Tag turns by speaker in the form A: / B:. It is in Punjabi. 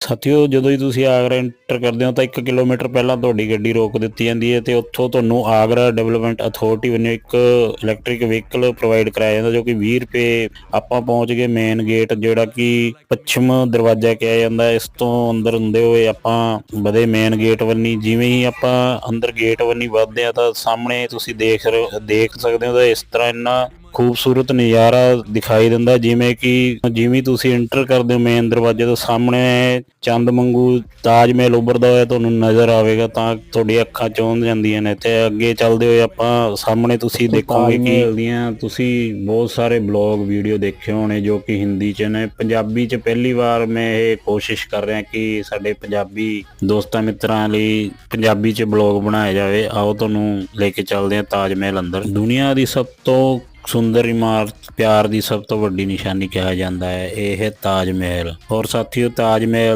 A: ਸਾਥੀਓ, ਜਦੋਂ ਹੀ ਤੁਸੀਂ ਆਗਰਾ ਐਂਟਰ ਕਰਦੇ ਹੋ ਤਾਂ 1 ਕਿਲੋਮੀਟਰ ਪਹਿਲਾਂ ਤੁਹਾਡੀ ਗੱਡੀ ਰੋਕ ਦਿੱਤੀ ਜਾਂਦੀ ਹੈ ਤੇ ਉੱਥੋਂ ਤੁਹਾਨੂੰ ਆਗਰਾ ਡਿਵੈਲਪਮੈਂਟ ਅਥਾਰਟੀ ਵੱਲੋਂ ਇੱਕ ਇਲੈਕਟ੍ਰਿਕ ਵਹੀਕਲ ਪ੍ਰੋਵਾਈਡ ਕਰਾਇਆ ਜਾਂਦਾ ਜੋ ਕਿ 20 ਰੁਪਏ ਆਪਾਂ ਪਹੁੰਚ ਗਏ ਮੇਨ ਗੇਟ ਜਿਹੜਾ ਕਿ ਪੱਛਮ ਦਰਵਾਜ਼ਾ ਕਿਹਾ ਜਾਂਦਾ ਇਸ ਤੋਂ ਅੰਦਰ ਹੁੰਦੇ ਹੋਏ ਆਪਾਂ ਵਧੇ ਮੇਨ ਗੇਟ ਵੱਨੀ ਜਿਵੇਂ ਹੀ ਆਪਾਂ ਅੰਦਰ ਗੇਟ ਵੱਨੀ ਵੱਧਦੇ ਆ ਤਾਂ ਸਾਹਮਣੇ ਤੁਸੀਂ ਦੇਖ ਦੇਖ ਸਕਦੇ ਹੋ ਤਾਂ ਇਸ ਤਰ੍ਹਾਂ ਇੰਨਾ ਖੂਬਸੂਰਤ ਨਜ਼ਾਰਾ ਦਿਖਾਈ ਦਿੰਦਾ ਜਿਵੇਂ ਕਿ ਜਿਵੇਂ ਤੁਸੀਂ ਐਂਟਰ ਕਰਦੇ ਹੋ ਮੇਨ ਦਰਵਾਜ਼ੇ ਤੋਂ ਸਾਹਮਣੇ ਚੰਦ ਵਾਂਗੂ ਤਾਜ ਮਹਿਲ ਉੱਭਰਦਾ ਹੋਇਆ ਤੁਹਾਨੂੰ ਨਜ਼ਰ ਆਵੇਗਾ ਤਾਂ ਤੁਹਾਡੀ ਅੱਖਾਂ ਚੋਂਦ ਜਾਂਦੀਆਂ ਨੇ ਤੇ ਅੱਗੇ ਚੱਲਦੇ ਹੋਏ ਆਪਾਂ ਸਾਹਮਣੇ ਤੁਸੀਂ ਦੇਖੋਗੇ ਕਿ ਦੀਆਂ ਤੁਸੀਂ ਬਹੁਤ ਸਾਰੇ ਬਲੌਗ ਵੀਡੀਓ ਦੇਖੇ ਹੋਣੇ ਜੋ ਕਿ ਹਿੰਦੀ ਚ ਨੇ। ਪੰਜਾਬੀ ਚ ਪਹਿਲੀ ਵਾਰ ਮੈਂ ਇਹ ਕੋਸ਼ਿਸ਼ ਕਰ ਰਿਹਾ ਕਿ ਸਾਡੇ ਪੰਜਾਬੀ ਦੋਸਤਾਂ ਮਿੱਤਰਾਂ ਲਈ ਪੰਜਾਬੀ ਚ ਬਲੌਗ ਬਣਾਇਆ ਜਾਵੇ। ਆਓ ਤੁਹਾਨੂੰ ਲੈ ਕੇ ਚੱਲਦੇ ਹਾਂ ਤਾਜ ਮਹਿਲ ਅੰਦਰ। ਦੁਨੀਆ ਦੀ ਸਭ ਤੋਂ ਸੁੰਦਰ ਇਮਾਰਤ ਪਿਆਰ ਦੀ ਸਭ ਤੋਂ ਵੱਡੀ ਨਿਸ਼ਾਨੀ ਕਿਹਾ ਜਾਂਦਾ ਹੈ, ਇਹ ਹੈ ਤਾਜ ਮਹਿਲ। ਔਰ ਸਾਥੀਓ, ਤਾਜ ਮਹਿਲ